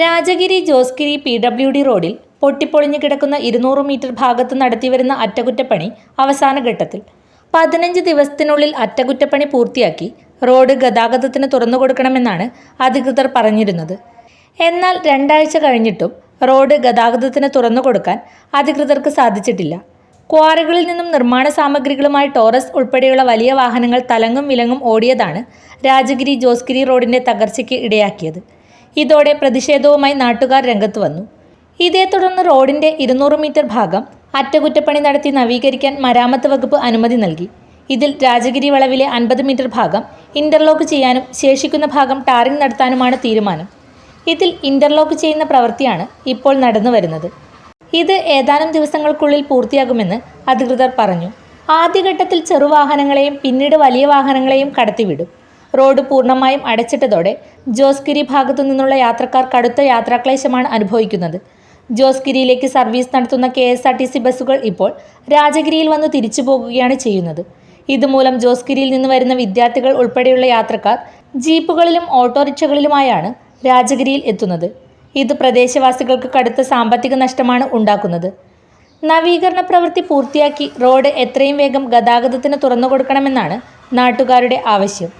Rajagiri Josegiri P W D റോഡിൽ പൊട്ടിപ്പൊളിഞ്ഞു കിടക്കുന്ന ഇരുന്നൂറ് മീറ്റർ ഭാഗത്ത് നടത്തിവരുന്ന അറ്റകുറ്റപ്പണി അവസാന ഘട്ടത്തിൽ. പതിനഞ്ച് ദിവസത്തിനുള്ളിൽ അറ്റകുറ്റപ്പണി പൂർത്തിയാക്കി റോഡ് ഗതാഗതത്തിന് തുറന്നു കൊടുക്കണമെന്നാണ് അധികൃതർ പറഞ്ഞിരുന്നത്. എന്നാൽ രണ്ടാഴ്ച കഴിഞ്ഞിട്ടും റോഡ് ഗതാഗതത്തിന് തുറന്നു കൊടുക്കാൻ അധികൃതർക്ക് സാധിച്ചിട്ടില്ല. ക്വാറികളിൽ നിന്നും നിർമ്മാണ സാമഗ്രികളുമായി ടോറസ് ഉൾപ്പെടെയുള്ള വലിയ വാഹനങ്ങൾ തലങ്ങും വിലങ്ങും ഓടിയതാണ് രാജഗിരി ജോസ്ഗിരി റോഡിന്റെ തകർച്ചയ്ക്ക് ഇടയാക്കിയത്. ഇതോടെ പ്രതിഷേധവുമായി നാട്ടുകാർ രംഗത്ത് വന്നു. ഇതേ തുടർന്ന് റോഡിന്റെ ഇരുന്നൂറ് മീറ്റർ ഭാഗം അറ്റകുറ്റപ്പണി നടത്തി നവീകരിക്കാൻ മരാമത്ത് വകുപ്പ് അനുമതി നൽകി. ഇതിൽ രാജഗിരി വളവിലെ അൻപത് മീറ്റർ ഭാഗം ഇന്റർലോക്ക് ചെയ്യാനും ശേഷിക്കുന്ന ഭാഗം ടാറിംഗ് നടത്താനുമാണ് തീരുമാനം. ഇതിൽ ഇന്റർലോക്ക് ചെയ്യുന്ന പ്രവൃത്തിയാണ് ഇപ്പോൾ നടന്നു വരുന്നത്. ഇത് ഏതാനും ദിവസങ്ങൾക്കുള്ളിൽ പൂർത്തിയാകുമെന്ന് അധികൃതർ പറഞ്ഞു. ആദ്യഘട്ടത്തിൽ ചെറുവാഹനങ്ങളെയും പിന്നീട് വലിയ വാഹനങ്ങളെയും കടത്തിവിടും. റോഡ് പൂർണമായും അടച്ചിട്ടതോടെ ജോസ്ഗിരി ഭാഗത്തു നിന്നുള്ള യാത്രക്കാർ കടുത്ത യാത്രാക്ലേശമാണ് അനുഭവിക്കുന്നത്. ജോസ്ഗിരിയിലേക്ക് സർവീസ് നടത്തുന്ന K S R T C ബസ്സുകൾ ഇപ്പോൾ രാജഗിരിയിൽ വന്ന് തിരിച്ചു പോകുകയാണ് ചെയ്യുന്നത്. ഇതുമൂലം ജോസ്ഗിരിയിൽ നിന്ന് വരുന്ന വിദ്യാർത്ഥികൾ ഉൾപ്പെടെയുള്ള യാത്രക്കാർ ജീപ്പുകളിലും ഓട്ടോറിക്ഷകളിലുമായാണ് രാജഗിരിയിൽ എത്തുന്നത്. ഇത് പ്രദേശവാസികൾക്ക് കടുത്ത സാമ്പത്തിക നഷ്ടമാണ് ഉണ്ടാക്കുന്നത്. നവീകരണ പ്രവൃത്തി പൂർത്തിയാക്കി റോഡ് എത്രയും വേഗം ഗതാഗതത്തിന് തുറന്നു കൊടുക്കണമെന്നാണ് നാട്ടുകാരുടെ ആവശ്യം.